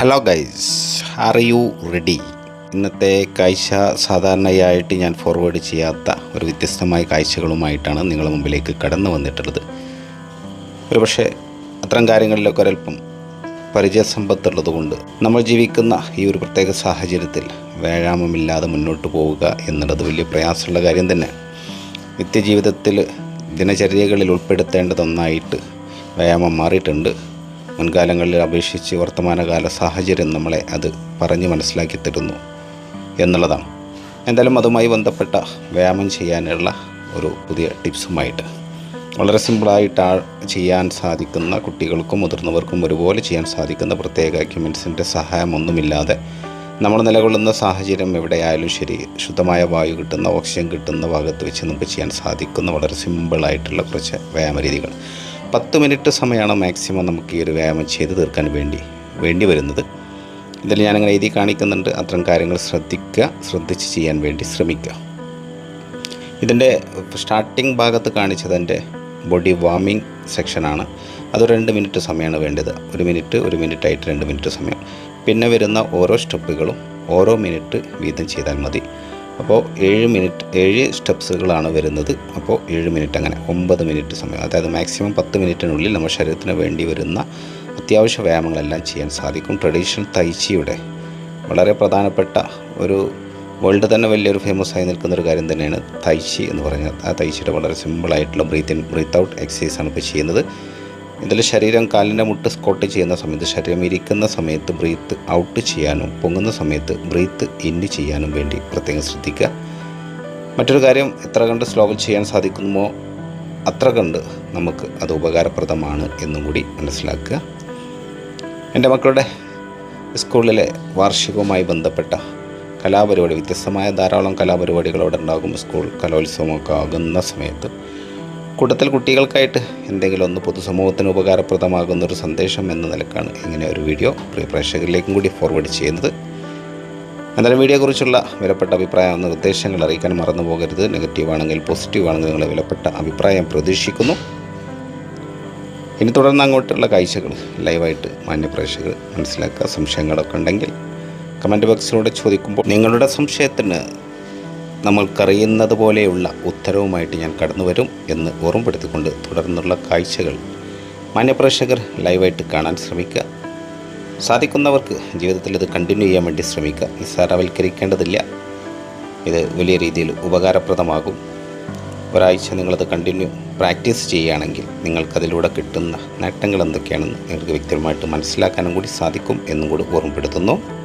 Hello guys are you ready ഇന്നത്തെ കാഴ്ച സാധാരണയായിട്ട് ഞാൻ ഫോർവേഡ് ചെയ്യാത്ത ഒരു വ്യത്യസ്തമായ കാഴ്ചകളുമായിട്ടാണ് നിങ്ങളുടെ മുമ്പിലേക്ക് കടന്നു വന്നിട്ടുള്ളത്. ഒരു പക്ഷേ അത്തരം കാര്യങ്ങളിലൊക്കെ ഒരല്പം പരിചയസമ്പത്തുള്ളത് കൊണ്ട് നമ്മൾ ജീവിക്കുന്ന ഈ ഒരു പ്രത്യേക സാഹചര്യത്തിൽ വ്യായാമമില്ലാതെ മുന്നോട്ട് പോവുക എന്നുള്ളത് വലിയ പ്രയാസമുള്ള കാര്യം തന്നെ നിത്യജീവിതത്തിൽ ദിനചര്യകളിൽ ഉൾപ്പെടുത്തേണ്ടതൊന്നായിട്ട് വ്യായാമം മാറിയിട്ടുണ്ട്. മുൻകാലങ്ങളിൽ അപേക്ഷിച്ച് വർത്തമാനകാല സാഹചര്യം നമ്മളെ അത് പറഞ്ഞ് മനസ്സിലാക്കി തരുന്നു എന്നുള്ളതാണ്. എന്തായാലും അതുമായി ബന്ധപ്പെട്ട വ്യായാമം ചെയ്യാനുള്ള ഒരു പുതിയ ടിപ്സുമായിട്ട്. വളരെ സിമ്പിളായിട്ട് ചെയ്യാൻ സാധിക്കുന്ന കുട്ടികൾക്കും മുതിർന്നവർക്കും ഒരുപോലെ ചെയ്യാൻ സാധിക്കുന്ന പ്രത്യേക എക്യുപ്മെൻസിന്റെ സഹായമൊന്നുമില്ലാതെ നമ്മൾ നിലകൊള്ളുന്ന സാഹചര്യം എവിടെയായാലും ശരി ശുദ്ധമായ വായു കിട്ടുന്ന ഓക്സിജൻ കിട്ടുന്ന ഭാഗത്ത് വെച്ച് നമുക്ക് ചെയ്യാൻ സാധിക്കുന്ന വളരെ സിമ്പിളായിട്ടുള്ള കുറച്ച് വ്യായാമ രീതികൾ. പത്ത് മിനിറ്റ് സമയമാണ് മാക്സിമം നമുക്ക് ഈ ഒരു വ്യായാമം ചെയ്ത് തീർക്കാൻ വേണ്ടി വേണ്ടി വരുന്നത്. ഇതിൽ ഞാനങ്ങനെ എഴുതി കാണിക്കുന്നുണ്ട്. അത്തരം കാര്യങ്ങൾ ശ്രദ്ധിക്കുക ശ്രദ്ധിച്ച് ചെയ്യാൻ വേണ്ടി ശ്രമിക്കുക. ഇതിന്റെ സ്റ്റാർട്ടിംഗ് ഭാഗത്ത് കാണിച്ചത് എന്റെ ബോഡി വാമിംഗ് സെക്ഷനാണ് അത് രണ്ട് മിനിറ്റ് സമയമാണ് വേണ്ടത്. ഒരു മിനിറ്റ് ഒരു മിനിറ്റ് ആയിട്ട് രണ്ട് മിനിറ്റ് സമയം. പിന്നെ വരുന്ന ഓരോ സ്റ്റെപ്പുകളും ഓരോ മിനിറ്റ് വീതം ചെയ്താൽ മതി. അപ്പോൾ ഏഴ് മിനിറ്റ് ഏഴ് സ്റ്റെപ്സുകളാണ് വരുന്നത്. അപ്പോൾ ഏഴ് മിനിറ്റ് അങ്ങനെ ഒമ്പത് മിനിറ്റ് സമയം. അതായത് മാക്സിമം പത്ത് മിനിറ്റിനുള്ളിൽ നമ്മുടെ ശരീരത്തിന് വേണ്ടി വരുന്ന അത്യാവശ്യ വ്യായാമങ്ങളെല്ലാം ചെയ്യാൻ സാധിക്കും. ട്രഡീഷണൽ തൈച്ചിയുടെ വളരെ പ്രധാനപ്പെട്ട ഒരു വേൾഡ് തന്നെ വലിയൊരു ഫേമസ് ആയി നിൽക്കുന്ന ഒരു കാര്യം തന്നെയാണ് തൈച്ചി എന്ന് പറയുന്നത്. ആ തൈച്ചിയുടെ വളരെ സിമ്പിളായിട്ടുള്ള ബ്രീത്ത് ഇൻ ബ്രീത്ത് ഔട്ട് എക്സസൈസാണ് ഇപ്പോൾ ചെയ്യുന്നത്. ഇതിൽ ശരീരം കാലിന്റെ മുട്ട് സ്കോട്ട് ചെയ്യുന്ന സമയത്ത് ശരീരം ഇരിക്കുന്ന സമയത്ത് ബ്രീത്ത് ഔട്ട് ചെയ്യാനും പൊങ്ങുന്ന സമയത്ത് ബ്രീത്ത് ഇൻ ചെയ്യാനും വേണ്ടി പ്രത്യേകം ശ്രദ്ധിക്കുക. മറ്റൊരു കാര്യം എത്ര കണ്ട് സ്ലോകൾ ചെയ്യാൻ സാധിക്കുമോ അത്ര കണ്ട് നമുക്ക് അത് ഉപകാരപ്രദമാണ് എന്നും കൂടി മനസ്സിലാക്കുക. എന്റെ മക്കളുടെ സ്കൂളിലെ വാർഷികവുമായി ബന്ധപ്പെട്ട കലാപരിപാടി വ്യത്യസ്തമായ ധാരാളം കലാപരിപാടികൾ അവിടെ ഉണ്ടാകും. സ്കൂൾ കലോത്സവമൊക്കെ ആകുന്ന സമയത്ത് കൂട്ടത്തിൽ കുട്ടികൾക്കായിട്ട് എന്തെങ്കിലും ഒന്ന് പൊതുസമൂഹത്തിന് ഉപകാരപ്രദമാകുന്ന ഒരു സന്ദേശം എന്ന നിലക്കാണ് ഇങ്ങനെ ഒരു വീഡിയോ പ്രിയ പ്രേക്ഷകരിലേക്കും കൂടി ഫോർവേഡ് ചെയ്യുന്നത്. എന്തായാലും വീഡിയോയെക്കുറിച്ചുള്ള വിലപ്പെട്ട അഭിപ്രായം നിർദ്ദേശങ്ങൾ അറിയിക്കാൻ മറന്നു പോകരുത്. നെഗറ്റീവ് ആണെങ്കിൽ പോസിറ്റീവ് ആണെങ്കിൽ നിങ്ങളുടെ വിലപ്പെട്ട അഭിപ്രായം പ്രതീക്ഷിക്കുന്നു. ഇനി തുടർന്ന് അങ്ങോട്ടുള്ള കാഴ്ചകൾ ലൈവായിട്ട് മാന്യപ്രേക്ഷകർ മനസ്സിലാക്കുക. സംശയങ്ങളൊക്കെ ഉണ്ടെങ്കിൽ കമന്റ് ബോക്സിലൂടെ ചോദിക്കുമ്പോൾ നിങ്ങളുടെ സംശയത്തിന് നമ്മൾക്കറിയുന്നത് പോലെയുള്ള ഉത്തരവുമായിട്ട് ഞാൻ കടന്നു വരും എന്ന് ഓർമ്മപ്പെടുത്തിക്കൊണ്ട് തുടർന്നുള്ള കാഴ്ചകൾ മാന്യപ്രേക്ഷകർ ലൈവായിട്ട് കാണാൻ ശ്രമിക്കുക. സാധിക്കുന്നവർക്ക് ജീവിതത്തിൽ ഇത് കണ്ടിന്യൂ ചെയ്യാൻ വേണ്ടി ശ്രമിക്കുക. നിസ്സാരവൽക്കരിക്കേണ്ടതില്ല ഇത് വലിയ രീതിയിൽ ഉപകാരപ്രദമാകും. ഒരാഴ്ച നിങ്ങളത് കണ്ടിന്യൂ പ്രാക്ടീസ് ചെയ്യുകയാണെങ്കിൽ നിങ്ങൾക്കതിലൂടെ കിട്ടുന്ന നേട്ടങ്ങൾ എന്തൊക്കെയാണെന്ന് നിങ്ങൾക്ക് വ്യക്തമായിട്ട് മനസ്സിലാക്കാനും കൂടി സാധിക്കും എന്നും കൂടി ഓർമ്മപ്പെടുത്തുന്നു.